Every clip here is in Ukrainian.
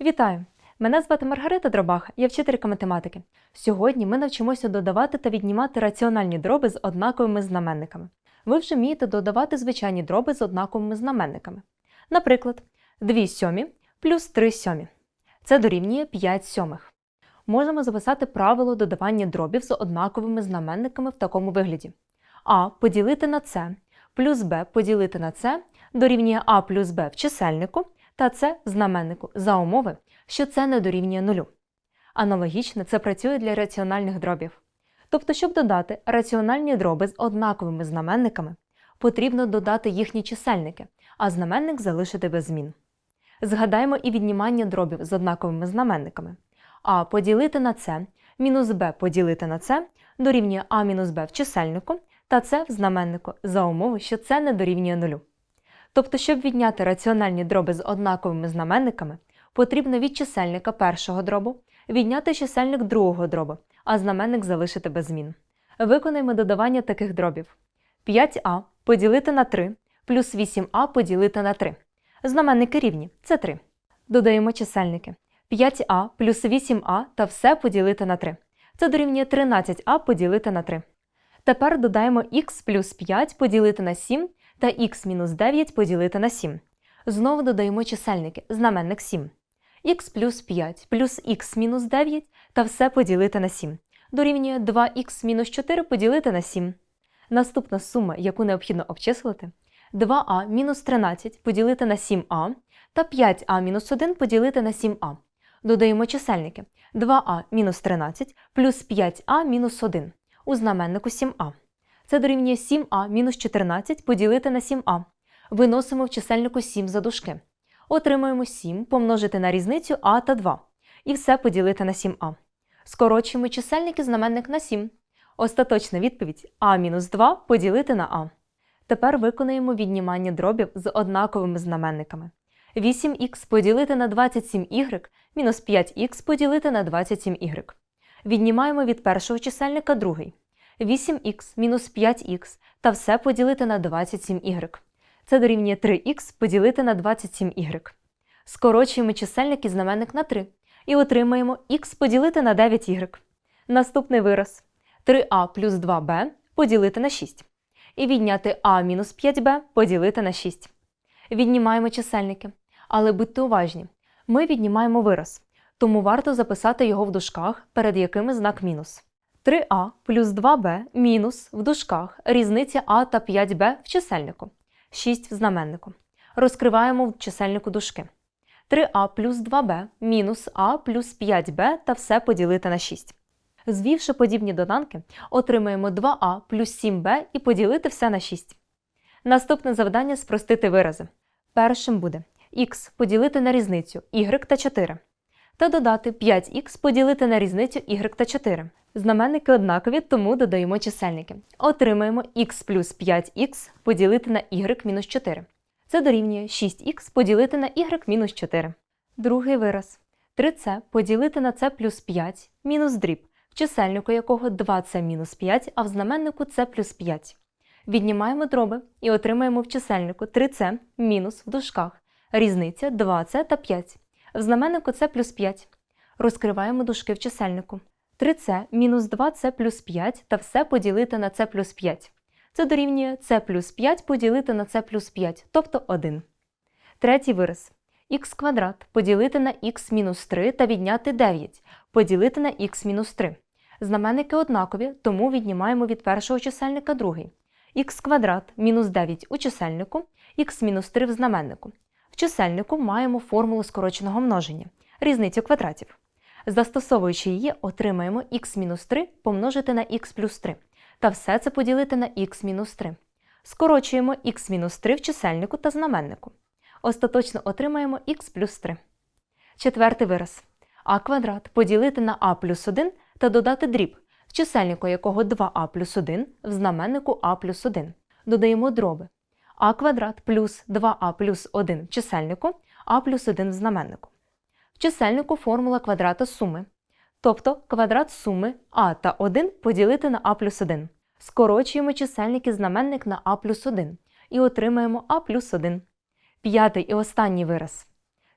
Вітаю! Мене звати Маргарита Дробах, я вчителька математики. Сьогодні ми навчимося додавати та віднімати раціональні дроби з однаковими знаменниками. Ви вже вмієте додавати звичайні дроби з однаковими знаменниками. Наприклад, 2 сьомі плюс 3 сьомі. Це дорівнює 5 сьомих. Можемо записати правило додавання дробів з однаковими знаменниками в такому вигляді. А поділити на С плюс Б поділити на С дорівнює А плюс Б в чисельнику та в знаменнику за умови, що це не дорівнює нулю. Аналогічно це працює для раціональних дробів. Тобто, щоб додати раціональні дроби з однаковими знаменниками, потрібно додати їхні чисельники, а знаменник залишити без змін. Згадаємо і віднімання дробів з однаковими знаменниками. А поділити на С мінус Б поділити на С дорівнює А мінус Б в чисельнику та С в знаменнику за умови, що це не дорівнює нулю. Тобто, щоб відняти раціональні дроби з однаковими знаменниками, потрібно від чисельника першого дробу відняти чисельник другого дробу, а знаменник залишити без змін. Виконаємо додавання таких дробів. 5а поділити на 3 плюс 8а поділити на 3. Знаменники рівні це 3. Додаємо чисельники. 5а плюс 8а та все поділити на 3. Це дорівнює 13а поділити на 3. Тепер додаємо х плюс 5 поділити на 7 та х мінус 9 поділити на 7. Знову додаємо чисельники, знаменник 7. х плюс 5 плюс х мінус 9 та все поділити на 7. Дорівнює 2х мінус 4 поділити на 7. Наступна сума, яку необхідно обчислити, 2а мінус 13 поділити на 7а та 5а мінус 1 поділити на 7а. Додаємо чисельники 2а мінус 13 плюс 5а мінус 1 у знаменнику 7а. Це дорівнює 7а мінус 14 поділити на 7а. Виносимо в чисельнику 7 за дужки. Отримуємо 7 помножити на різницю а та 2. І все поділити на 7а. Скорочуємо чисельник і знаменник на 7. Остаточна відповідь а мінус 2 поділити на а. Тепер виконаємо віднімання дробів з однаковими знаменниками. 8х поділити на 27y мінус 5х поділити на 27y. Віднімаємо від першого чисельника другий. 8х мінус 5х та все поділити на 27y. Це дорівнює 3х поділити на 27y. Скорочуємо чисельник і знаменник на 3 і отримаємо х поділити на 9y. Наступний вираз 3а плюс 2b поділити на 6. І відняти а мінус 5b поділити на 6. Віднімаємо чисельники. Але будьте уважні, ми віднімаємо вираз, тому варто записати його в дужках, перед якими знак мінус. 3а плюс 2b мінус в дужках різниця а та 5b в чисельнику, 6 в знаменнику. Розкриваємо в чисельнику дужки. 3а плюс 2b мінус а плюс 5b та все поділити на 6. Звівши подібні доданки, отримаємо 2а плюс 7b і поділити все на 6. Наступне завдання спростити вирази. Першим буде х поділити на різницю y та 4 та додати 5х поділити на різницю y та 4. Знаменники однакові, тому додаємо чисельники. Отримаємо х плюс 5х поділити на y мінус 4. Це дорівнює 6х поділити на y мінус 4. Другий вираз. 3c поділити на c плюс 5 мінус дріб, в чисельнику якого 2c мінус 5, а в знаменнику c плюс 5. Віднімаємо дроби і отримаємо в чисельнику 3c мінус в дужках. Різниця 2c та 5. В знаменнику c плюс 5. Розкриваємо дужки в чисельнику. 3c мінус 2c плюс 5 та все поділити на c плюс 5. Це дорівнює c плюс 5 поділити на c плюс 5, тобто 1. Третій вираз. х квадрат поділити на х мінус 3 та відняти 9 поділити на х мінус 3. Знаменники однакові, тому віднімаємо від першого чисельника другий. х квадрат мінус 9 у чисельнику, х мінус 3 в знаменнику. В чисельнику маємо формулу скороченого множення різницю квадратів. Застосовуючи її, отримаємо х-3 помножити на х плюс 3. Та все це поділити на х-3. Скорочуємо х-3 в чисельнику та знаменнику. Остаточно отримаємо х плюс 3. Четвертий вираз. а квадрат поділити на а плюс 1 та додати дріб, в чисельнику якого 2а плюс 1, в знаменнику а плюс 1. Додаємо дроби. а квадрат плюс 2а плюс 1 в чисельнику, а плюс 1 в знаменнику. Чисельнику формула квадрата суми. Тобто квадрат суми а та 1 поділити на а плюс 1. Скорочуємо чисельник і знаменник на а плюс 1 і отримаємо а плюс 1. П'ятий і останній вираз.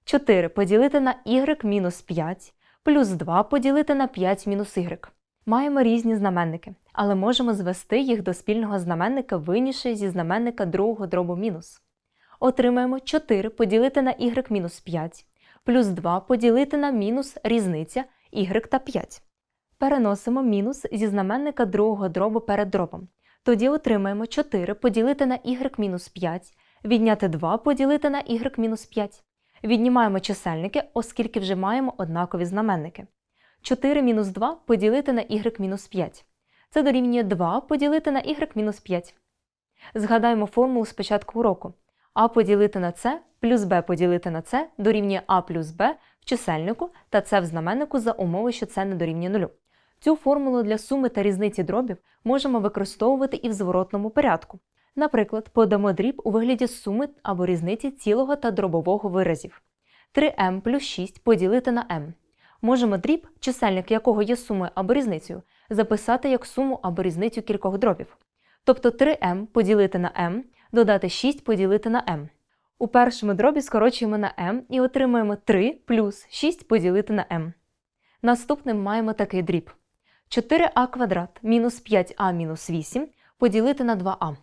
4 поділити на y мінус 5 плюс 2 поділити на 5 мінус y. Маємо різні знаменники, але можемо звести їх до спільного знаменника, винісши зі знаменника другого дробу мінус. Отримаємо 4 поділити на y мінус 5 плюс 2 поділити на мінус різниця y та 5. Переносимо мінус зі знаменника другого дробу перед дробом. Тоді отримаємо 4 поділити на y мінус 5, відняти 2 поділити на y мінус 5. Віднімаємо чисельники, оскільки вже маємо однакові знаменники. 4 мінус 2 поділити на y мінус 5. Це дорівнює 2 поділити на y мінус 5. Згадаємо формулу з початку уроку. а поділити на c плюс b поділити на c дорівнює а плюс b в чисельнику та c в знаменнику за умови, що це не дорівнює нулю. Цю формулу для суми та різниці дробів можемо використовувати і в зворотному порядку. Наприклад, подамо дріб у вигляді суми або різниці цілого та дробового виразів. 3m плюс 6 поділити на m. Можемо дріб, чисельник якого є сумою або різницею, записати як суму або різницю кількох дробів. Тобто 3m поділити на m, додати 6 поділити на m. У першому дробі скорочуємо на m і отримуємо 3 плюс 6 поділити на m. Наступним маємо такий дріб. 4а квадрат мінус 5а мінус 8 поділити на 2а.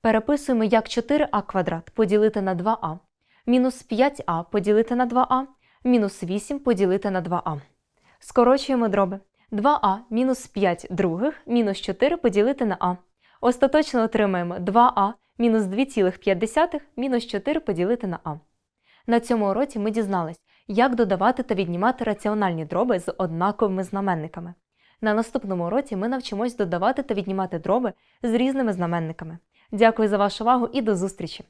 Переписуємо як 4а квадрат поділити на 2а, мінус 5а поділити на 2а, мінус 8 поділити на 2а. Скорочуємо дроби. 2а мінус 5 других мінус 4 поділити на а. Остаточно отримаємо 2а мінус 2,5 мінус 4 поділити на а. На цьому уроці ми дізнались, як додавати та віднімати раціональні дроби з однаковими знаменниками. На наступному уроці ми навчимось додавати та віднімати дроби з різними знаменниками. Дякую за вашу увагу і до зустрічі!